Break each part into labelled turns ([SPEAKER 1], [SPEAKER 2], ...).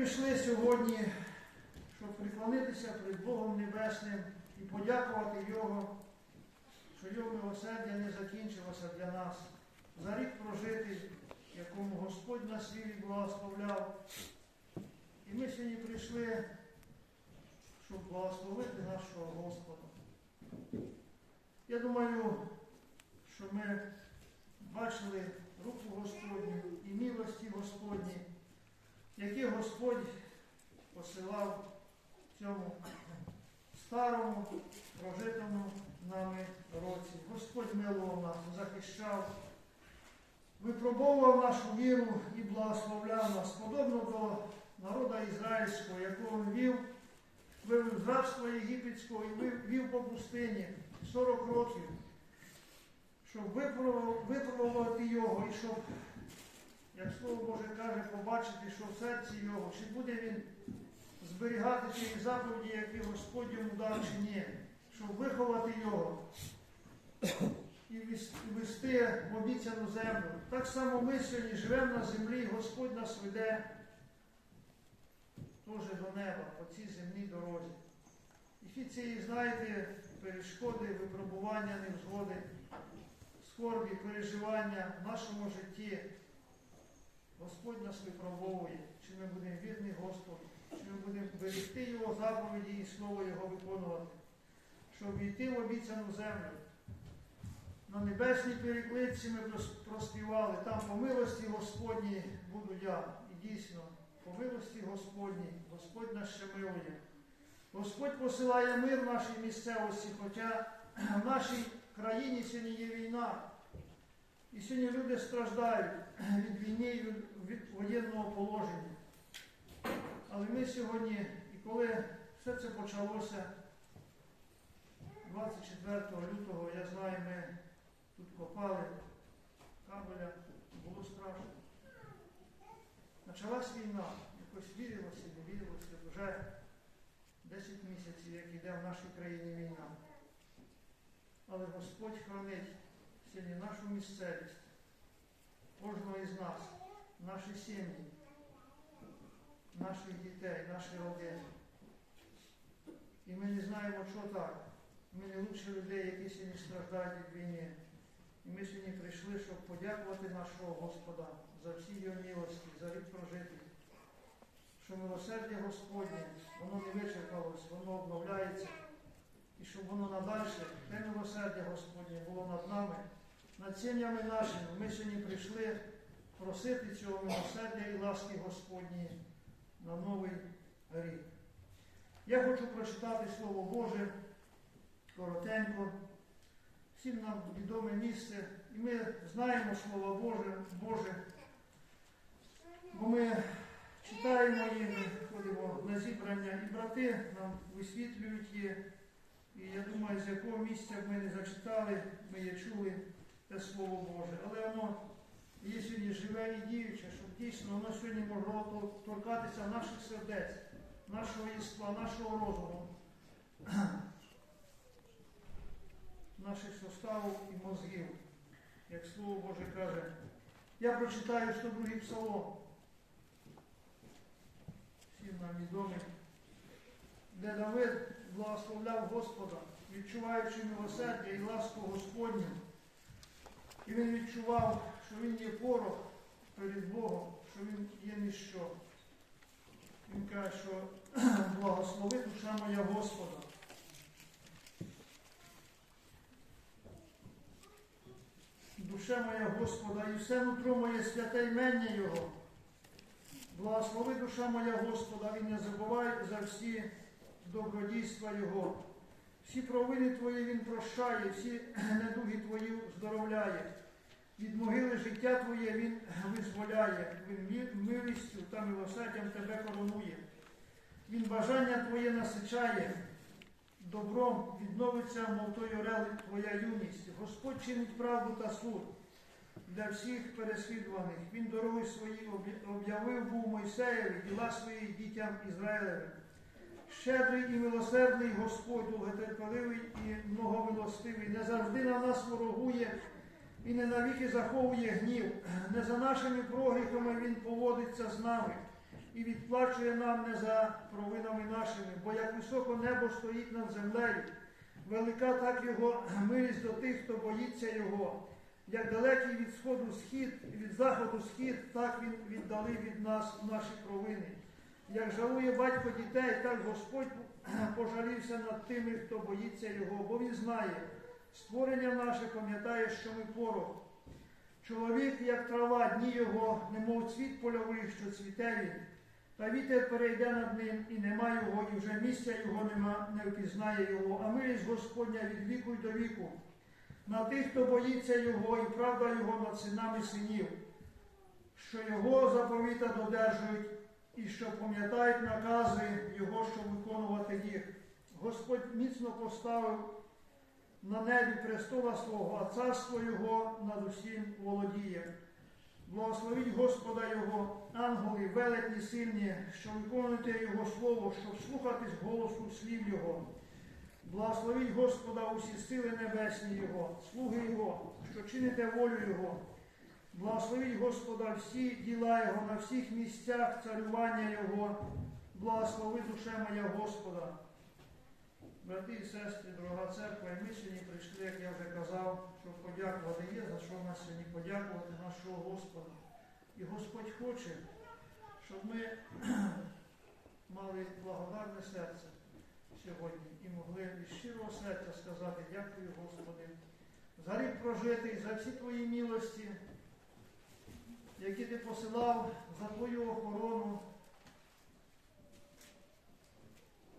[SPEAKER 1] прийшли сьогодні, щоб приклонитися перед Богом Небесним і подякувати Його, що Його милосердя не закінчилося для нас. За рік прожитий, якому Господь нас вів і благословляв. І ми сьогодні прийшли, щоб благословити нашого Господа. Я думаю, що ми бачили руку Господню і милості Господні, які Господь посилав цьому старому, прожитому нами році. Господь милував нас, захищав, випробовував нашу віру і благословляв нас, подобно до народа ізраїльського, якого він вів, вивів з рабства єгипетського і вів по пустині 40 років, щоб випробувати його і щоб, як Слово Боже каже, побачити, що в серці його, чи буде він зберігати ті заповіді, які Господь йому дав, чи ні, щоб виховати його і вести в обіцяну землю. Так само ми сьогодні живемо на землі, Господь нас веде теж до неба по цій земній дорозі. І всі ці, знаєте, перешкоди, випробування, невзгоди, скорбі, переживання в нашому житті. Господь нас випробовує, чи ми будемо вірні Господу, чи ми будемо берегти Його заповіді і Слово Його виконувати, щоб йти в обіцяну землю. На небесній перекличці ми проспівали, там по милості Господній буду я. І дійсно, по милості Господній, Господь нас ще милує. Господь посилає мир в нашій місцевості, хоча в нашій країні сьогодні є війна. І сьогодні люди страждають від війни від, воєнного положення. Але ми сьогодні, і коли все це почалося 24 лютого, я знаю, ми тут копали кабеля, було страшно. Почалась війна, якось вірилося, не вірилося, вже 10 місяців, як йде в нашій країні війна. Але Господь хранить сьогодні нашу місцевість, кожного із нас, наші сім'ї, наших дітей, наші родини. І ми не знаємо, що так. Ми не лучше людей, які сьогодні страждають від війни. І ми сьогодні прийшли, щоб подякувати нашого Господа за всі його милості, за рік прожитий. Що милосердя Господнє, воно не вичерпалось, воно обновляється. І щоб воно надальше, те милосердя Господнє було над нами, над сім'ями нашими. Ми сьогодні прийшли просити цього милосердя і ласки Господні на новий рік. Я хочу прочитати Слово Боже коротенько. Всім нам відоме місце, і ми знаємо Слово Боже, Боже, бо ми читаємо її, ми ходимо на зібрання, і брати нам висвітлюють її. І я думаю, з якого місця б ми не зачитали, ми її чули Слово Боже. Але воно є сьогодні живе і діюче, щоб дійсно воно сьогодні могло торкатися наших сердець, нашого єства, нашого розуму, наших составів і мозгів. Як Слово Боже каже, я прочитаю 102 псалом. Всім нам відомий, де Давид благословляв Господа, відчуваючи милосердя і ласку Господню. І він відчував, що він є порох перед Богом, що він є ніщо. Він каже, що благослови душа моя Господа. Душа моя Господа, і все нутро моє святе імення Його. Благослови душа моя Господа, і не забувай за всі добродійства Його. Всі провини Твої Він прощає, всі недуги Твої здоровляє. Від могили життя Твоє Він визволяє, Він милістю та милосердям Тебе коронує. Він бажання Твоє насичає, добром відновиться, мов той Твоя юність. Господь чинить правду та суд для всіх переслідуваних. Він дороги свої об'явив був Мойсеєві, діла свої дітям Ізраїлевим. Щедрий і милосердний Господь, довготерпеливий і многомилостивий, не завжди на нас ворогує і не навіки заховує гнів. Не за нашими прогріхами Він поводиться з нами. і відплачує нам не за провинами нашими, бо як високо небо стоїть над землею, велика так його милість до тих, хто боїться його. Як далекий від сходу схід, від заходу схід, так він віддали від нас наші провини. Як жалує батько дітей, так Господь пожалівся над тими, хто боїться його, бо він знає, створення наше пам'ятає, що ми порох. Чоловік, як трава, дні його, немов цвіт польовий, що цвіте він, та вітер перейде над ним, і нема його, і вже місця його нема, не впізнає його, а милість Господня від віку й до віку. На тих, хто боїться його, і правда його над синами синів, що його заповіта додержують, і що пам'ятають накази його, щоб виконувати їх. Господь міцно поставив на небі престола свого, а царство Його над усім володіє. Благословіть Господа Його, ангели, велетні сильні, що виконуєте Його слово, щоб слухатись голосу слів Його. Благословіть Господа усі сили небесні Його, слуги Його, що чините волю Його. Благословіть Господа всі діла Його на всіх місцях царювання Його. Благослови душе моя Господа. Брати і сестри, дорога церква, і ми сьогодні прийшли, як я вже казав, щоб подякувати є, за що нас сьогодні подякувати нашого Господа. І Господь хоче, щоб ми мали благодарне серце сьогодні і могли від щирого серця сказати дякую, Господи, за рік прожитий, за всі твої милості, які ти посилав, за твою охорону.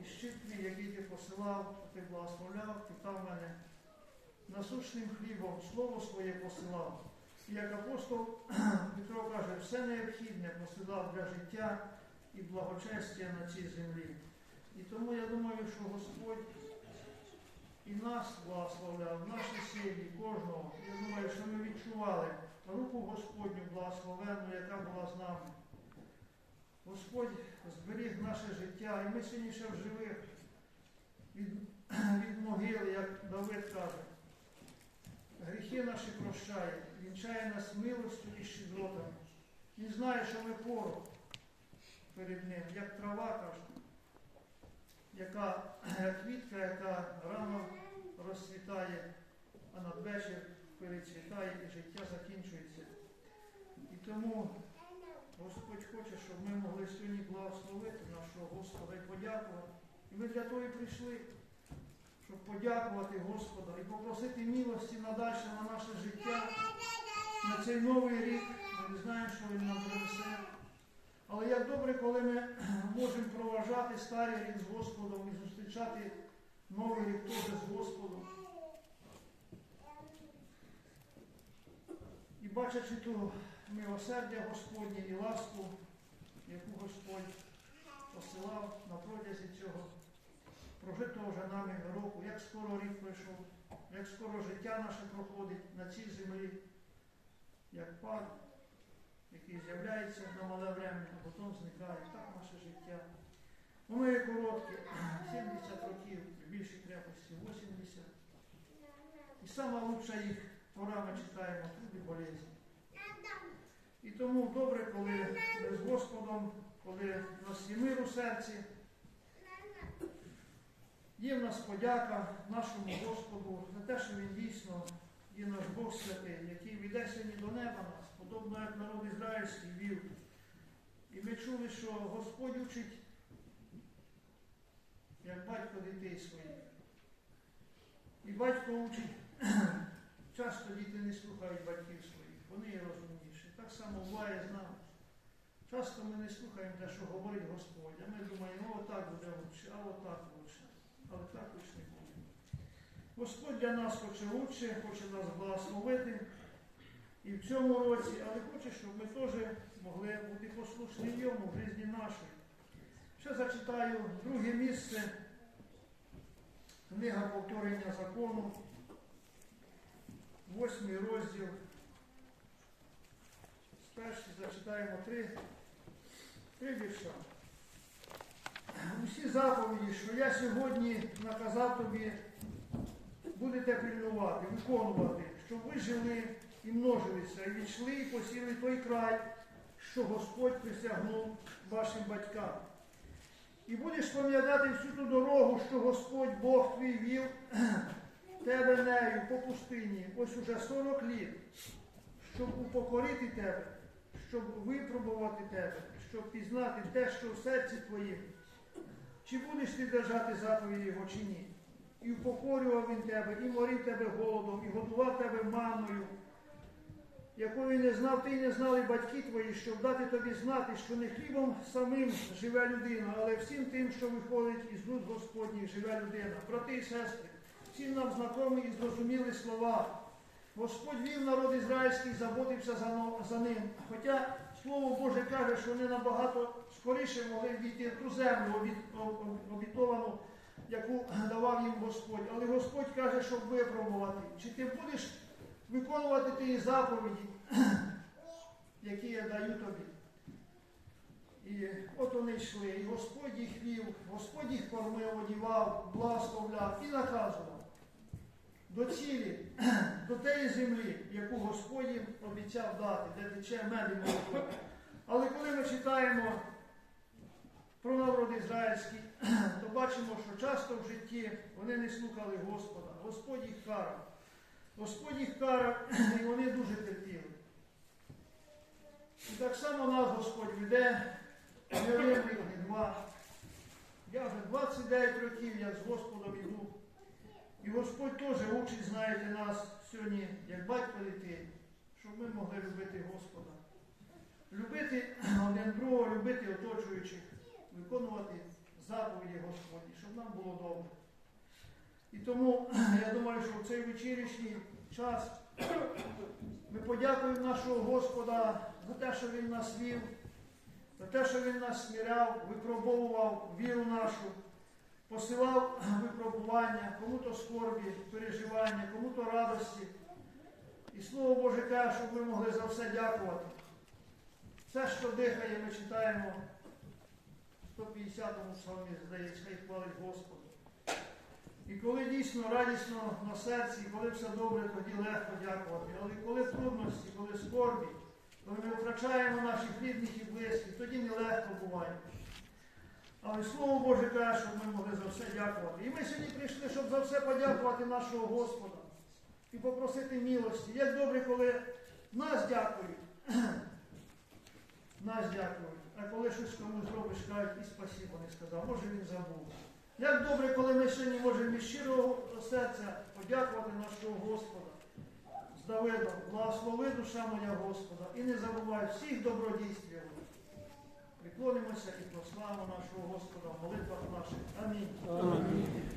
[SPEAKER 1] І щит твій, який ти посилав, ти благословляв, питав мене насущним хлібом, слово своє посилав. І як апостол Петро каже, все необхідне посилав для життя і благочестя на цій землі. І тому я думаю, що Господь і нас благословляв, наші силі, кожного. Я думаю, що ми відчували руку Господню благословенну, яка була з нами. Господь зберіг наше життя, і ми сьогодні ще в живих від, від могили, як Давид каже. Гріхи наші прощає, вінчає нас милостю і щедротами. Він знає, що ми порох перед ним, як трава, каже, яка як квітка, яка рано розцвітає, а надвечір перецвітає і життя закінчується. І тому Господь хоче, щоб ми могли сьогодні благословити нашого Господа і подякувати. І ми для того і прийшли, щоб подякувати Господа і попросити милості надальше на наше життя, на цей новий рік. Ми не знаємо, що він нам принесе. Але як добре, коли ми можемо проважати старий рік з Господом і зустрічати новий рік теж з Господом. І бачачи ту милосердя Господнє і ласку, яку Господь посилав на протязі цього прожитого вже нами року, як скоро рік пройшов, як скоро життя наше проходить на цій землі, як пар, який з'являється на мале время, а потім зникає. Так наше життя. Воно є коротке, 70 років, в більшій крепості 80. І сама лучша їх пора ми читаємо труди болезні. І тому добре, коли з Господом, коли в нас є мир у серці, є в нас подяка нашому Господу за те, що Він дійсно є наш Бог святий, який веде сьогодні до неба нас, подобно як народ ізраїльський вів. І ми чули, що Господь учить, як батько дітей своїх. І батько учить, часто діти не слухають батьків своїх, вони є розумніші. Так само буває з нами. Часто ми не слухаємо те, що говорить Господь, а ми думаємо, о, так буде лучше, а отак лучше. Але так лучше не буде. Господь для нас хоче лучше, хоче нас благословити і в цьому році, але хоче, щоб ми теж могли бути послушні йому в житті нашій. Ще зачитаю друге місце. Книга повторення закону, восьмий розділ. Спершу зачитаємо три, три вірша. Усі заповіді, що я сьогодні наказав тобі, будете пильнувати, виконувати, щоб ви жили і множилися, і війшли і посіли той край, що Господь присягнув вашим батькам. І будеш пам'ятати всю ту дорогу, що Господь Бог твій вів тебе нею по пустині, ось уже 40 літ, щоб упокорити тебе, щоб випробувати тебе, щоб пізнати те, що в серці твоїм. Чи будеш ти держати заповіді його, чи ні? І упокорював він тебе, і морив тебе голодом, і годував тебе манною, якої не знав ти і не знали батьки твої, щоб дати тобі знати, що не хлібом самим живе людина, але всім тим, що виходить із рук Господніх, живе людина. Брати і сестри, всі нам знайомі і зрозуміли слова. Господь вів народ ізраїльський, заботився за, ним. Хоча Слово Боже каже, що вони набагато скоріше могли війти в ту землю обіт- об- об- обітовану, яку давав їм Господь. Але Господь каже, щоб випробувати, чи ти будеш виконувати ті заповіді, які я даю тобі. І от вони йшли, і Господь їх вів, Господь їх кормив, одівав, благословляв і наказував до цілі, до тієї землі, яку Господь їм обіцяв дати, де тече мед і молоко. Але коли ми читаємо про народ ізраїльський, то бачимо, що часто в житті вони не слухали Господа. Господь їх карав. Господь їх карав, і вони дуже терпіли. І так само нас Господь веде, не один не два. Я вже 29 років, як з Господом іду. І Господь теж учить, знаєте, нас сьогодні, як батько дітей, щоб ми могли любити Господа. Любити один другого, любити оточуючих, виконувати заповіді Господні, щоб нам було добре. І тому я думаю, що в цей вечірішній час ми подякуємо нашого Господа за те, що Він нас вів, за те, що Він нас сміряв, випробовував віру нашу, посилав випробування, кому-то скорбі, переживання, кому-то радості. І Слово Боже каже, щоб ми могли за все дякувати. Все, що дихає, ми читаємо в 150-му псалмі, здається, хай хвалить Господу. І коли дійсно радісно на серці, коли все добре, тоді легко дякувати. Але коли трудності, коли скорбі, коли ми втрачаємо наших рідних і близьких, тоді нелегко буває. Але Слово Боже каже, щоб ми могли за все дякувати. І ми сьогодні прийшли, щоб за все подякувати нашого Господа і попросити милості. Як добре, коли нас дякують, нас дякують. А коли щось комусь зробиш, кажуть, і спасибо не сказав, може він забув. Як добре, коли ми сьогодні можемо від щирого серця подякувати нашого Господа з Давидом. Благослови душа моя Господа і не забувай всіх добродійств Його. Приклонимося і прославимо нашого Господа в молитвах наших. Амінь.